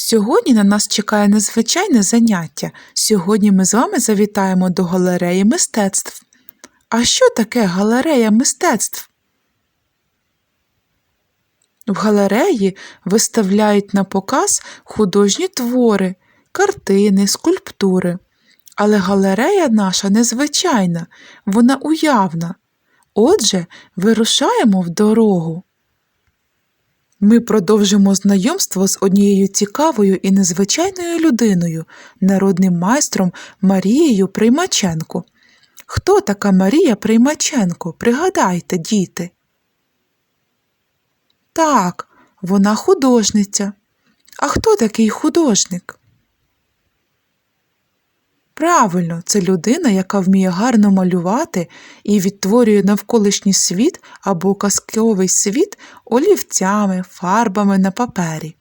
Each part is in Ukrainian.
Сьогодні на нас чекає незвичайне заняття. Сьогодні ми з вами завітаємо до галереї мистецтв. А що таке галерея мистецтв? В галереї виставляють на показ художні твори, картини, скульптури. Але галерея наша незвичайна, вона уявна. Отже, вирушаємо в дорогу. Ми продовжимо знайомство з однією цікавою і незвичайною людиною, народним майстром Марією Приймаченко. Хто така Марія Приймаченко? Пригадайте, діти. Так, вона художниця. А хто такий художник? Правильно, це людина, яка вміє гарно малювати і відтворює навколишній світ або казковий світ олівцями, фарбами на папері.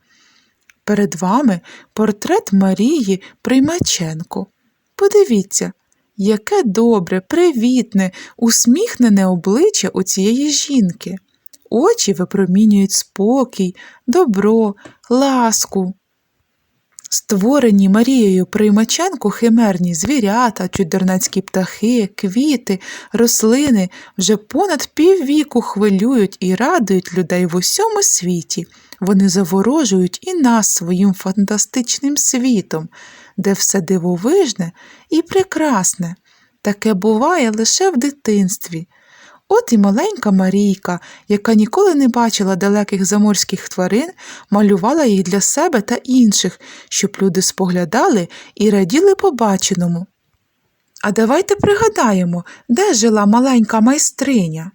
Перед вами портрет Марії Приймаченко. Подивіться, яке добре, привітне, усміхнене обличчя у цієї жінки. Очі випромінюють спокій, добро, ласку. Створені Марією Приймаченко химерні звірята, чудернацькі птахи, квіти, рослини вже понад піввіку хвилюють і радують людей в усьому світі. Вони заворожують і нас своїм фантастичним світом, де все дивовижне і прекрасне. Таке буває лише в дитинстві. От і маленька Марійка, яка ніколи не бачила далеких заморських тварин, малювала їх для себе та інших, щоб люди споглядали і раділи побаченому. А давайте пригадаємо, де жила маленька майстриня.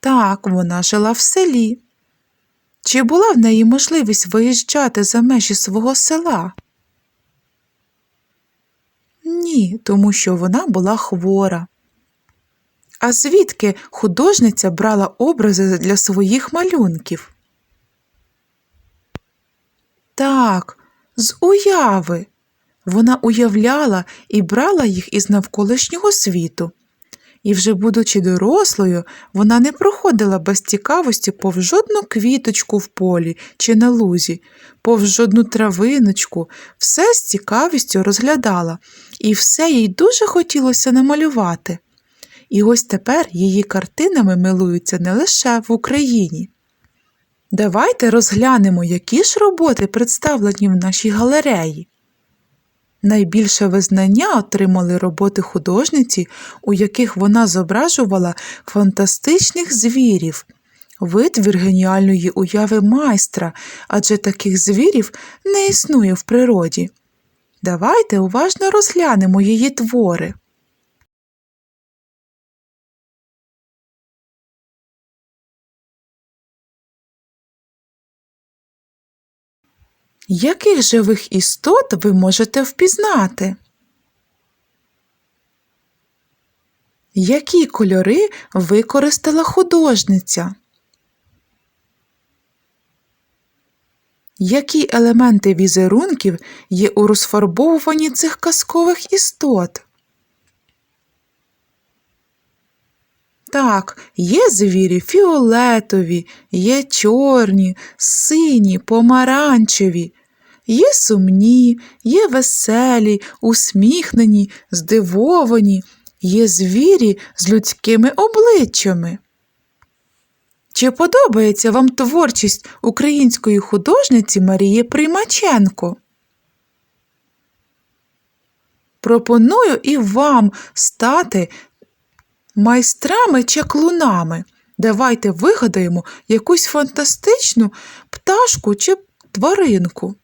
Так, вона жила в селі. Чи була в неї можливість виїжджати за межі свого села? Ні, тому що вона була хвора. А звідки художниця брала образи для своїх малюнків? Так, з уяви. Вона уявляла і брала їх із навколишнього світу. І вже будучи дорослою, вона не проходила без цікавості повз жодну квіточку в полі чи на лузі, повз жодну травиночку, все з цікавістю розглядала, і все їй дуже хотілося намалювати. І ось тепер її картинами милуються не лише в Україні. Давайте розглянемо, які ж роботи представлені в нашій галереї. Найбільше визнання отримали роботи художниці, у яких вона зображувала фантастичних звірів, витвір геніальної уяви майстра, адже таких звірів не існує в природі. Давайте уважно розглянемо її твори. Яких живих істот ви можете впізнати? Які кольори використала художниця? Які елементи візерунків є у розфарбовуванні цих казкових істот? Так, є звірі фіолетові, є чорні, сині, помаранчеві, є сумні, є веселі, усміхнені, здивовані, є звірі з людськими обличчями. Чи подобається вам творчість української художниці Марії Приймаченко? Пропоную і вам стати майстрами-чаклунами. Давайте вигадаємо якусь фантастичну пташку чи тваринку.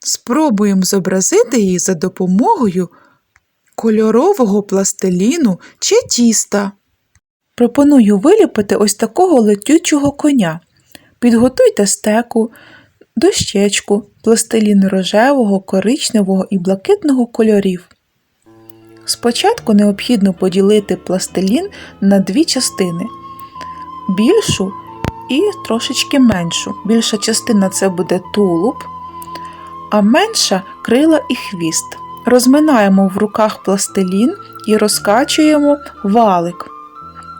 Спробуємо зобразити її за допомогою кольорового пластиліну чи тіста. Пропоную виліпити ось такого летючого коня. Підготуйте стеку, дощечку, пластилін рожевого, коричневого і блакитного кольорів. Спочатку необхідно поділити пластилін на дві частини більшу і трошечки меншу. Більша частина це буде тулуб, а менша крила і хвіст. Розминаємо в руках пластилін і розкачуємо валик.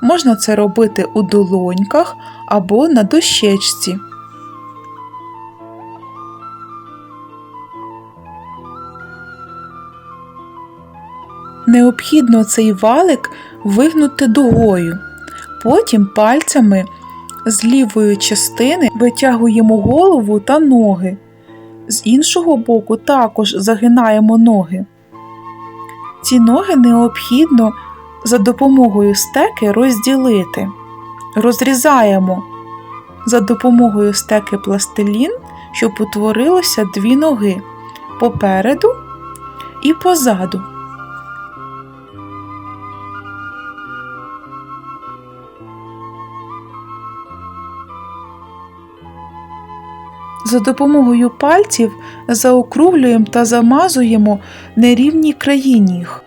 Можна це робити у долоньках або на дощечці. Необхідно цей валик вигнути дугою. Потім пальцями з лівої частини витягуємо голову та ноги. З іншого боку також загинаємо ноги. Ці ноги необхідно за допомогою стеки розділити. Розрізаємо за допомогою стеки пластилін, щоб утворилося дві ноги попереду і позаду. За допомогою пальців заокруглюємо та замазуємо нерівні краї ніг.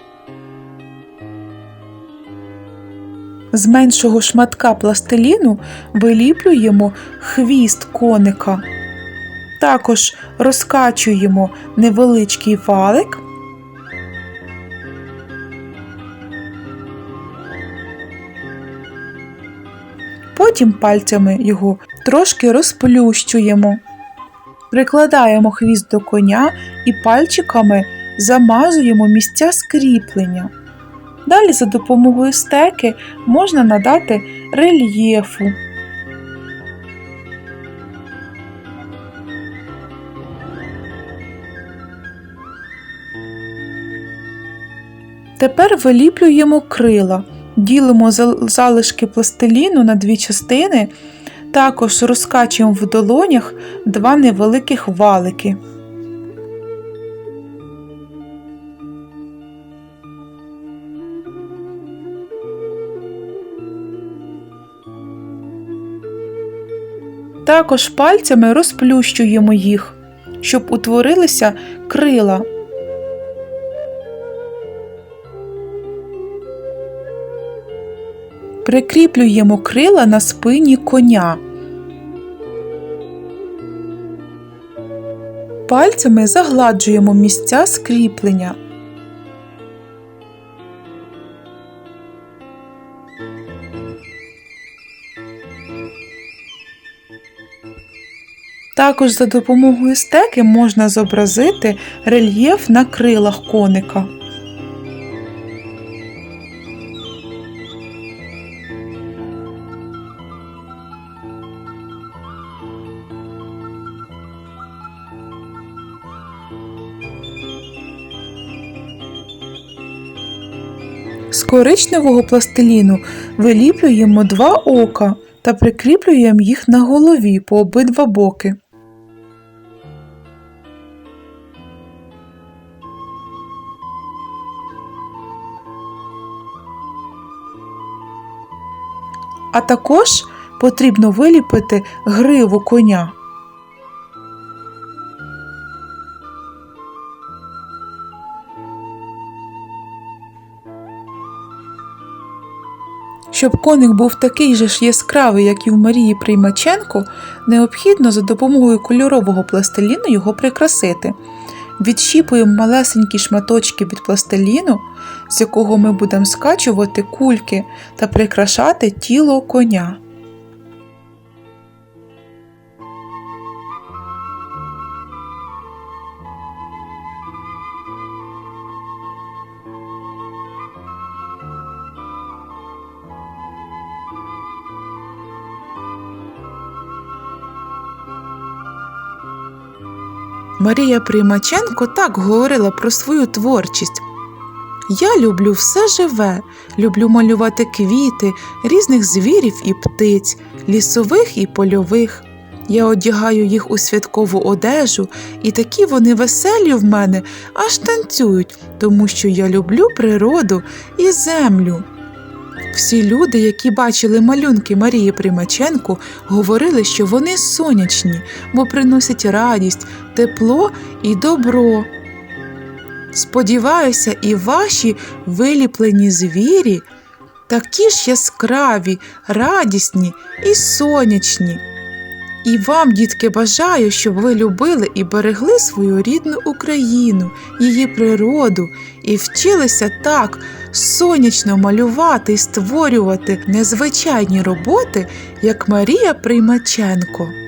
З меншого шматка пластиліну виліплюємо хвіст коника. Також розкачуємо невеличкий валик. Потім пальцями його трошки розплющуємо. Прикладаємо хвіст до коня і пальчиками замазуємо місця скріплення. Далі за допомогою стеки можна надати рельєфу. Тепер виліплюємо крила, ділимо залишки пластиліну на дві частини, також розкачуємо в долонях два невеликих валики. Також пальцями розплющуємо їх, щоб утворилися крила. Прикріплюємо крила на спині коня. Пальцями загладжуємо місця скріплення. Також за допомогою стеки можна зобразити рельєф на крилах коника. З коричневого пластиліну виліплюємо два ока та прикріплюємо їх на голові по обидва боки. А також потрібно виліпити гриву коня. Щоб коник був такий же ж яскравий, як і в Марії Приймаченко, необхідно за допомогою кольорового пластиліну його прикрасити. Відщіпуємо малесенькі шматочки від пластиліну, з якого ми будемо скачувати кульки та прикрашати тіло коня. Марія Приймаченко так говорила про свою творчість. Я люблю все живе, люблю малювати квіти, різних звірів і птиць, лісових і польових. Я одягаю їх у святкову одежу, і такі вони веселі в мене аж танцюють, тому що я люблю природу і землю. Всі люди, які бачили малюнки Марії Примаченко, говорили, що вони сонячні, бо приносять радість, тепло і добро. Сподіваюся, і ваші виліплені звірі такі ж яскраві, радісні і сонячні. І вам, дітки, бажаю, щоб ви любили і берегли свою рідну Україну, її природу, і вчилися так сонячно малювати і створювати незвичайні роботи, як Марія Приймаченко.